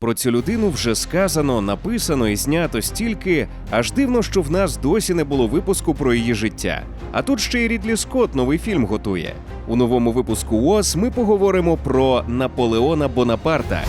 Про цю людину вже сказано, написано і знято стільки, аж дивно, що в нас досі не було випуску про її життя. А тут ще й Рідлі Скотт новий фільм готує. У новому випуску ООС ми поговоримо про Наполеона Бонапарта,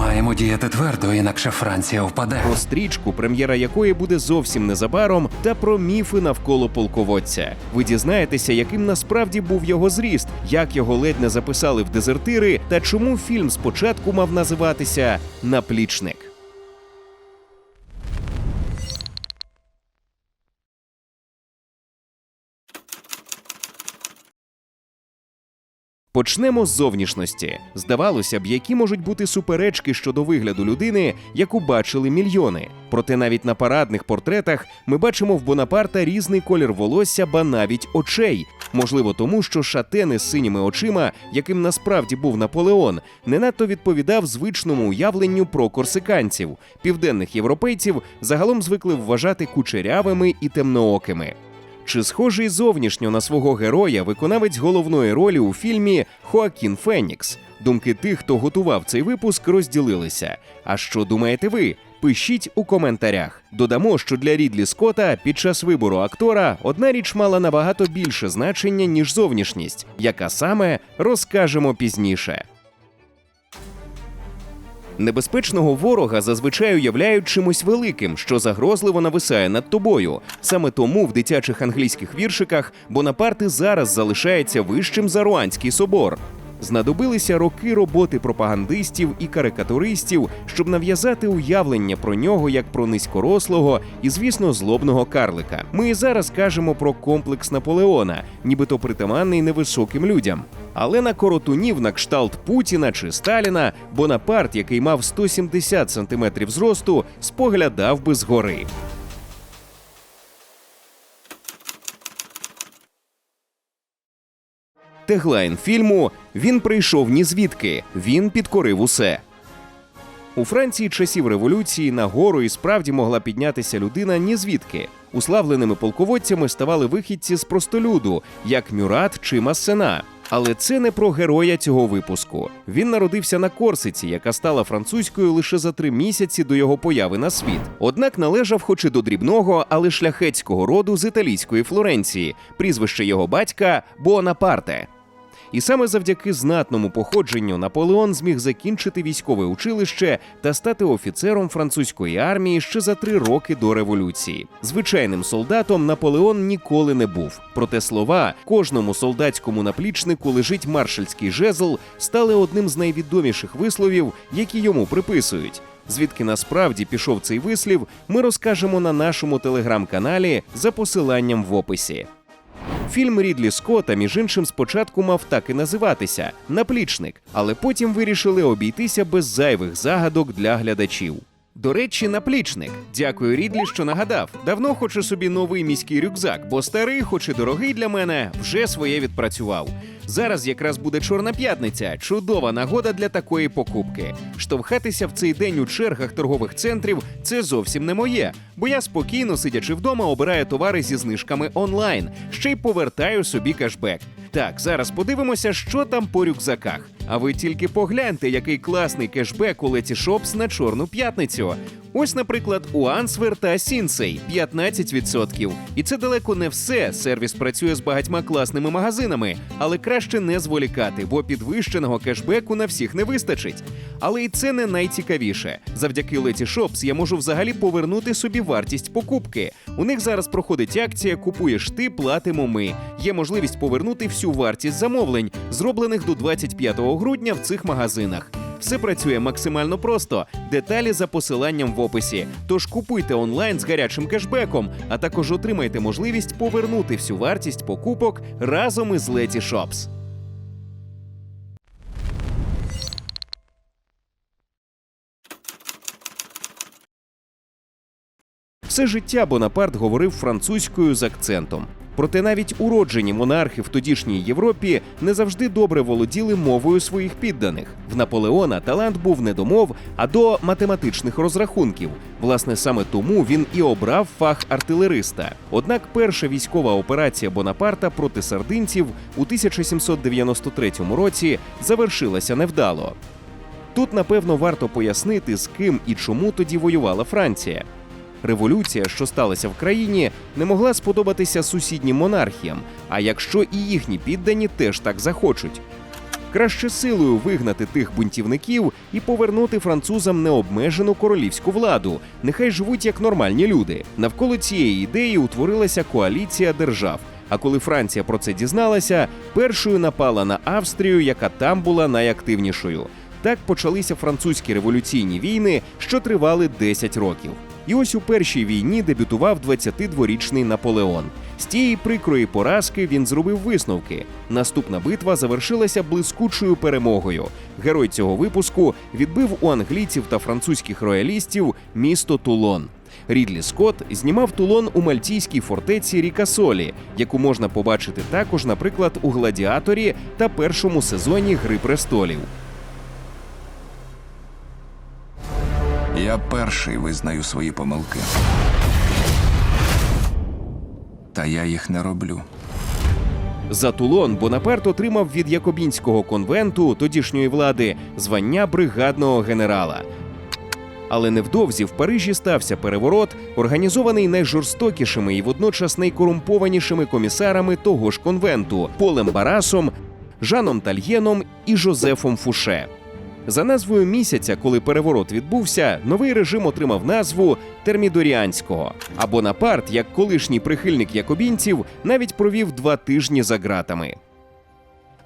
Маємо діяти твердо, інакше Франція впаде. про стрічку, прем'єра якої буде зовсім незабаром, та про міфи навколо полководця. Ви дізнаєтеся, яким насправді був його зріст, як його ледь не записали в дезертири, та чому фільм спочатку мав називатися Наплічник. Почнемо з зовнішності. Здавалося б, які можуть бути суперечки щодо вигляду людини, яку бачили мільйони. Проте навіть на парадних портретах ми бачимо в Бонапарта різний колір волосся, ба навіть очей. Можливо, тому що шатени з синіми очима, яким насправді був Наполеон, не надто відповідав звичному уявленню про корсиканців. Південних європейців загалом звикли вважати кучерявими і темноокими. Чи схожий зовнішньо на свого героя виконавець головної ролі у фільмі Хоакін Фенікс? Думки тих, хто готував цей випуск, розділилися. А що думаєте ви? Пишіть у коментарях. Додамо, що для Рідлі Скотта під час вибору актора одна річ мала набагато більше значення, ніж зовнішність, яка саме розкажемо пізніше. Небезпечного ворога зазвичай уявляють чимось великим, що загрозливо нависає над тобою. Саме тому в дитячих англійських віршиках Бонапарти зараз залишається вищим за Руанський собор. Знадобилися роки роботи пропагандистів і карикатуристів, щоб нав'язати уявлення про нього як про низькорослого і, звісно, злобного карлика. Ми і зараз кажемо про комплекс Наполеона, нібито притаманний невисоким людям. Але на коротунів на кшталт Путіна чи Сталіна Бонапарт, який мав 170 сантиметрів зросту, споглядав би згори. Теглайн фільму Він прийшов ні звідки, він підкорив усе. У Франції часів революції на гору і справді могла піднятися людина ні звідки. Уславленими полководцями ставали вихідці з простолюду, як Мюрат чи Массена. Але це не про героя цього випуску. Він народився на Корсиці, яка стала французькою лише за три місяці до його появи на світ. Однак належав хоч і до дрібного, але шляхетського роду з італійської Флоренції. Прізвище його батька Буонапарте. І саме завдяки знатному походженню Наполеон зміг закінчити військове училище та стати офіцером французької армії ще за три роки до революції. Звичайним солдатом Наполеон ніколи не був. Проте слова кожному солдатському наплічнику лежить маршальський жезл стали одним з найвідоміших висловів, які йому приписують. Звідки насправді пішов цей вислів, ми розкажемо на нашому телеграм-каналі за посиланням в описі. Фільм Рідлі Скотта, між іншим, спочатку мав так і називатися Наплічник, але потім вирішили обійтися без зайвих загадок для глядачів. До речі, наплічник. Дякую Рідлі, що нагадав. Давно хочу собі новий міський рюкзак, бо старий, хоч і дорогий для мене, вже своє відпрацював. Зараз якраз буде чорна п'ятниця, чудова нагода для такої покупки. Штовхатися в цей день у чергах торгових центрів це зовсім не моє, бо я спокійно, сидячи вдома, обираю товари зі знижками онлайн, ще й повертаю собі кешбек. Так, зараз подивимося, що там по рюкзаках. А ви тільки погляньте, який класний кешбек у Леті Шопс на чорну п'ятницю. Ось, наприклад, у Ансвер та Сінсей 15%. І це далеко не все. Сервіс працює з багатьма класними магазинами, але краще не зволікати, бо підвищеного кешбеку на всіх не вистачить. Але і це не найцікавіше. Завдяки Леті Шопс я можу взагалі повернути собі вартість покупки. У них зараз проходить акція Купуєш ти, платимо ми. Є можливість повернути всю вартість замовлень, зроблених до 25 грудня в цих магазинах. Все працює максимально просто. Деталі за посиланням в описі. Тож купуйте онлайн з гарячим кешбеком, а також отримайте можливість повернути всю вартість покупок разом із Леті Shops. Все життя Бонапарт говорив французькою з акцентом. Проте навіть уроджені монархи в тодішній Європі не завжди добре володіли мовою своїх підданих. В Наполеона талант був не до мов, а до математичних розрахунків. Власне, саме тому він і обрав фах артилериста. Однак перша військова операція Бонапарта проти сардинців у 1793 році завершилася невдало. Тут, напевно, варто пояснити, з ким і чому тоді воювала Франція. Революція, що сталася в країні, не могла сподобатися сусіднім монархіям, а якщо і їхні піддані теж так захочуть. Краще силою вигнати тих бунтівників і повернути французам необмежену королівську владу. Нехай живуть як нормальні люди. Навколо цієї ідеї утворилася коаліція держав. А коли Франція про це дізналася, першою напала на Австрію, яка там була найактивнішою. Так почалися французькі революційні війни, що тривали 10 років. І ось у першій війні дебютував 22-річний Наполеон. З тієї прикрої поразки він зробив висновки. Наступна битва завершилася блискучою перемогою. Герой цього випуску відбив у англійців та французьких роялістів місто Тулон. Рідлі Скотт знімав Тулон у мальтійській фортеці Рікасолі, яку можна побачити також, наприклад, у Гладіаторі та першому сезоні Гри престолів. Я перший визнаю свої помилки. Та я їх не роблю. За Тулон Бонапарт отримав від Якобінського конвенту тодішньої влади звання бригадного генерала. Але невдовзі в Парижі стався переворот, організований найжорстокішими і водночас найкорумпованішими комісарами того ж конвенту Полем Барасом, Жаном Тальєном і Жозефом Фуше. За назвою місяця, коли переворот відбувся, новий режим отримав назву Термідоріанського. А Бонапарт, як колишній прихильник якобінців, навіть провів два тижні за ґратами.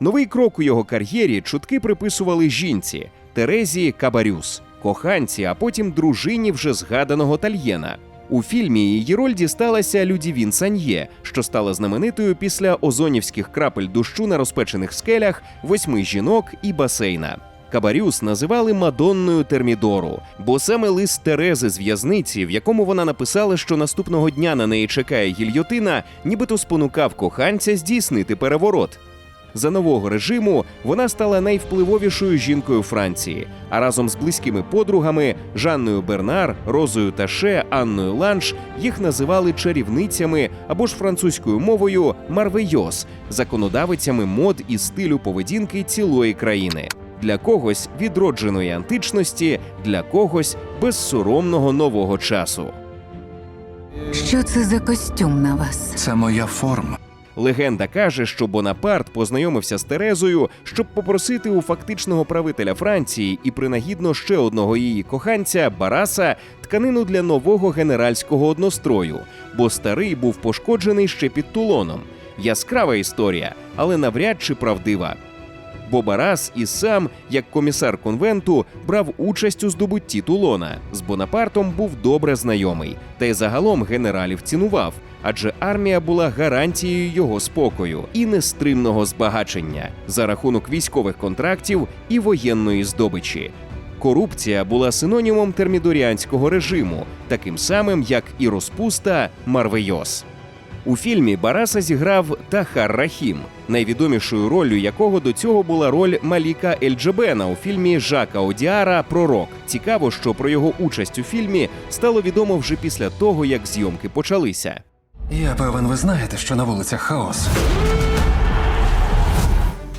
Новий крок у його кар'єрі чутки приписували жінці Терезі Кабарюс, коханці, а потім дружині вже згаданого Тальєна. У фільмі її роль дісталася Людівін Саньє, що стала знаменитою після озонівських крапель дощу на розпечених скелях, восьми жінок і басейна. Кабарюс називали Мадонною Термідору, бо саме лист Терези з в'язниці, в якому вона написала, що наступного дня на неї чекає гільйотина, нібито спонукав коханця здійснити переворот. За нового режиму вона стала найвпливовішою жінкою Франції, а разом з близькими подругами Жанною Бернар, Розою Таше, Анною Ланш їх називали чарівницями або ж французькою мовою марвейос, законодавицями мод і стилю поведінки цілої країни. Для когось відродженої античності, для когось безсоромного нового часу. Що це за костюм на вас? Це моя форма. Легенда каже, що Бонапарт познайомився з Терезою, щоб попросити у фактичного правителя Франції і принагідно ще одного її коханця Бараса тканину для нового генеральського однострою, бо старий був пошкоджений ще під Тулоном. Яскрава історія, але навряд чи правдива. Бо Барас і сам, як комісар конвенту, брав участь у здобутті Тулона. З Бонапартом був добре знайомий, та й загалом генералів цінував, адже армія була гарантією його спокою і нестримного збагачення за рахунок військових контрактів і воєнної здобичі. Корупція була синонімом термідоріанського режиму, таким самим як і розпуста Марвейос. У фільмі Бараса зіграв Тахар Рахім, найвідомішою роллю якого до цього була роль Маліка Ельджебена у фільмі Жака Одіара Пророк. Цікаво, що про його участь у фільмі стало відомо вже після того, як зйомки почалися. Я певен, ви знаєте, що на вулицях хаос.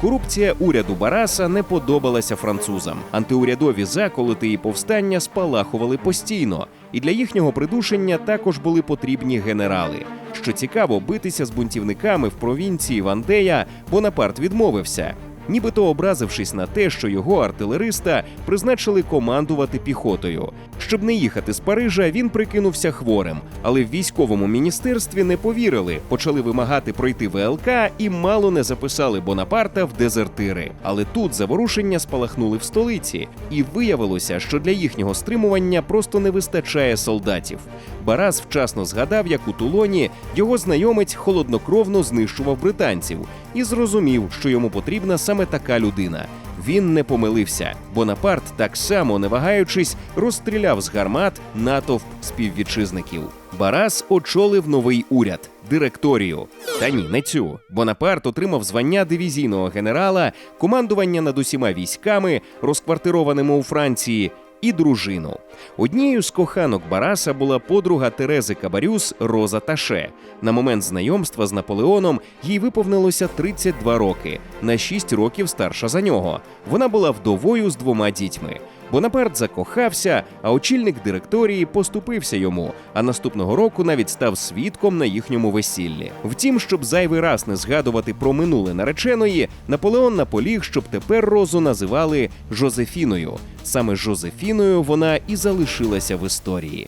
Корупція уряду Бараса не подобалася французам. Антиурядові заколоти і повстання спалахували постійно, і для їхнього придушення також були потрібні генерали. Що цікаво, битися з бунтівниками в провінції Вандея Бонапарт відмовився. Нібито образившись на те, що його артилериста призначили командувати піхотою. Щоб не їхати з Парижа, він прикинувся хворим, але в військовому міністерстві не повірили, почали вимагати пройти ВЛК і мало не записали Бонапарта в дезертири. Але тут заворушення спалахнули в столиці, і виявилося, що для їхнього стримування просто не вистачає солдатів. Барас вчасно згадав, як у Тулоні його знайомець холоднокровно знищував британців, і зрозумів, що йому потрібна саме така людина. Він не помилився. Бонапарт, так само не вагаючись, розстріляв з гармат натовп співвітчизників. Барас очолив новий уряд директорію. Та ні, не цю. Бонапарт отримав звання дивізійного генерала, командування над усіма військами, розквартированими у Франції, і дружину. Однією з коханок Бараса була подруга Терези Кабарюс Роза Таше. На момент знайомства з Наполеоном їй виповнилося 32 роки, на 6 років старша за нього. Вона була вдовою з двома дітьми. Бонапарт закохався, а очільник директорії поступився йому, а наступного року навіть став свідком на їхньому весіллі. Втім, щоб зайвий раз не згадувати про минуле нареченої, Наполеон наполіг, щоб тепер Розу називали Жозефіною. Саме Жозефіною вона і залишилася в історії.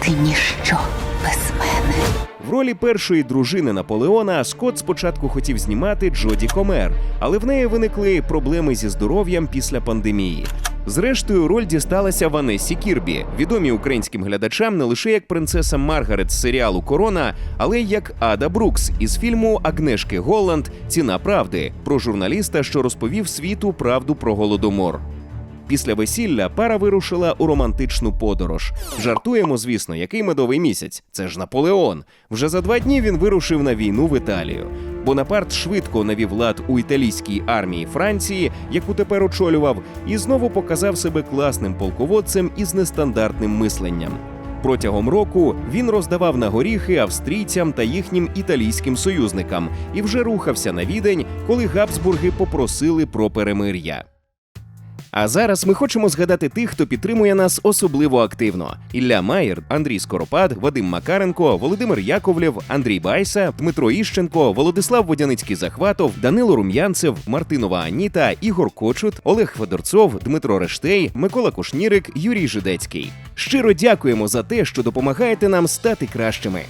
Ти ніщо без мене. В ролі першої дружини Наполеона Скотт спочатку хотів знімати Джоді Комер, але в неї виникли проблеми зі здоров'ям після пандемії. Зрештою, роль дісталася Ванесі Кірбі, відомій українським глядачам не лише як принцеса Маргарет з серіалу Корона, але й як Ада Брукс із фільму Агнешки Голланд Ціна правди про журналіста, що розповів світу правду про голодомор. Після весілля пара вирушила у романтичну подорож. Жартуємо, звісно, який медовий місяць. Це ж Наполеон. Вже за два дні він вирушив на війну в Італію. Бонапарт швидко навів лад у італійській армії Франції, яку тепер очолював, і знову показав себе класним полководцем із нестандартним мисленням. Протягом року він роздавав на горіхи австрійцям та їхнім італійським союзникам і вже рухався на відень, коли Габсбурги попросили про перемир'я. А зараз ми хочемо згадати тих, хто підтримує нас особливо активно: Ілля Маєр, Андрій Скоропад, Вадим Макаренко, Володимир Яковлєв, Андрій Байса, Дмитро Іщенко, Володислав Водяницький Захватов, Данило Рум'янцев, Мартинова Аніта, Ігор Кочут, Олег Федорцов, Дмитро Рештей, Микола Кушнірик, Юрій Жидецький. Щиро дякуємо за те, що допомагаєте нам стати кращими.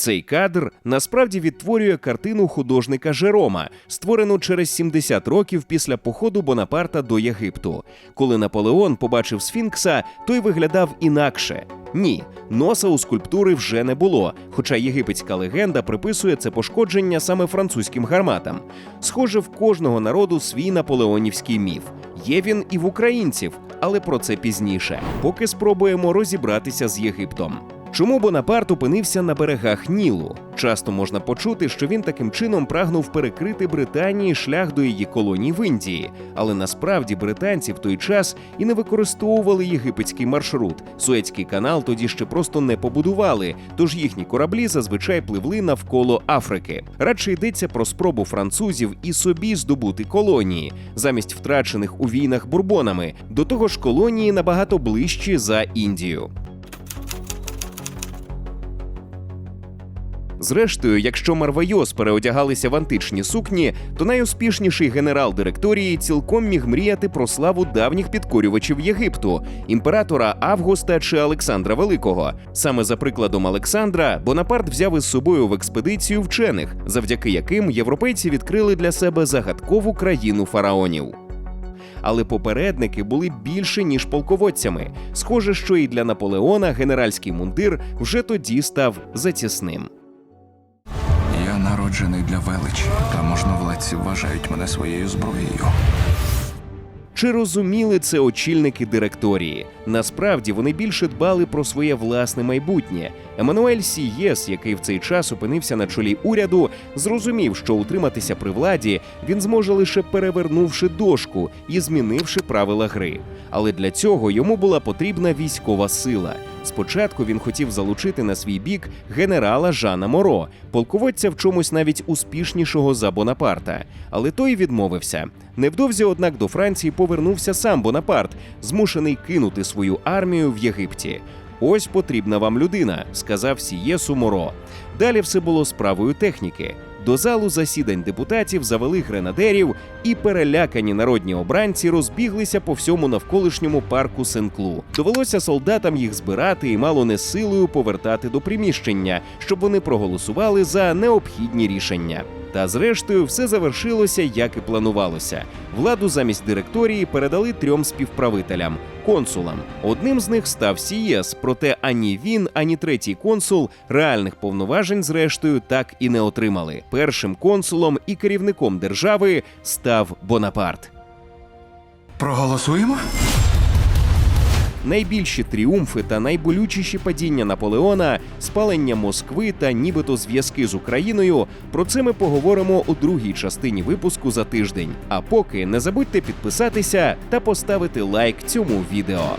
Цей кадр насправді відтворює картину художника Жерома, створену через 70 років після походу Бонапарта до Єгипту. Коли Наполеон побачив Сфінкса, той виглядав інакше. Ні, носа у скульптури вже не було, хоча єгипетська легенда приписує це пошкодження саме французьким гарматам. Схоже, в кожного народу свій наполеонівський міф. Є він і в українців, але про це пізніше. Поки спробуємо розібратися з Єгиптом. Чому Бонапарт опинився на берегах Нілу? Часто можна почути, що він таким чином прагнув перекрити Британії шлях до її колоній в Індії. Але насправді британці в той час і не використовували єгипетський маршрут. Суецький канал тоді ще просто не побудували, тож їхні кораблі зазвичай пливли навколо Африки. Радше йдеться про спробу французів і собі здобути колонії, замість втрачених у війнах бурбонами. До того ж, колонії набагато ближчі за Індію. Зрештою, якщо Марвайос переодягалися в античні сукні, то найуспішніший генерал директорії цілком міг мріяти про славу давніх підкорювачів Єгипту, імператора Августа чи Олександра Великого. Саме за прикладом Олександра Бонапарт взяв із собою в експедицію вчених, завдяки яким європейці відкрили для себе загадкову країну фараонів. Але попередники були більше ніж полководцями. Схоже, що і для Наполеона генеральський мундир вже тоді став затісним. Народжений для величі, та можновладці вважають мене своєю зброєю. Чи розуміли це очільники директорії? Насправді вони більше дбали про своє власне майбутнє. Еммануель Сієс, який в цей час опинився на чолі уряду, зрозумів, що утриматися при владі він зможе лише перевернувши дошку і змінивши правила гри. Але для цього йому була потрібна військова сила. Спочатку він хотів залучити на свій бік генерала Жана Моро, полководця в чомусь навіть успішнішого за Бонапарта. Але той відмовився. Невдовзі, однак, до Франції повернувся сам Бонапарт, змушений кинути свою армію в Єгипті. Ось потрібна вам людина, сказав Сієсу Моро. Далі все було справою техніки. До залу засідань депутатів завели гренадерів, і перелякані народні обранці розбіглися по всьому навколишньому парку Сенклу. Довелося солдатам їх збирати і мало не силою повертати до приміщення, щоб вони проголосували за необхідні рішення. Та зрештою все завершилося, як і планувалося. Владу замість директорії передали трьом співправителям консулам. Одним з них став Сієс, проте ані він, ані третій консул реальних повноважень, зрештою, так і не отримали. Першим консулом і керівником держави став Бонапарт. Проголосуємо? Найбільші тріумфи та найболючіші падіння Наполеона, спалення Москви та нібито зв'язки з Україною. Про це ми поговоримо у другій частині випуску за тиждень. А поки не забудьте підписатися та поставити лайк цьому відео.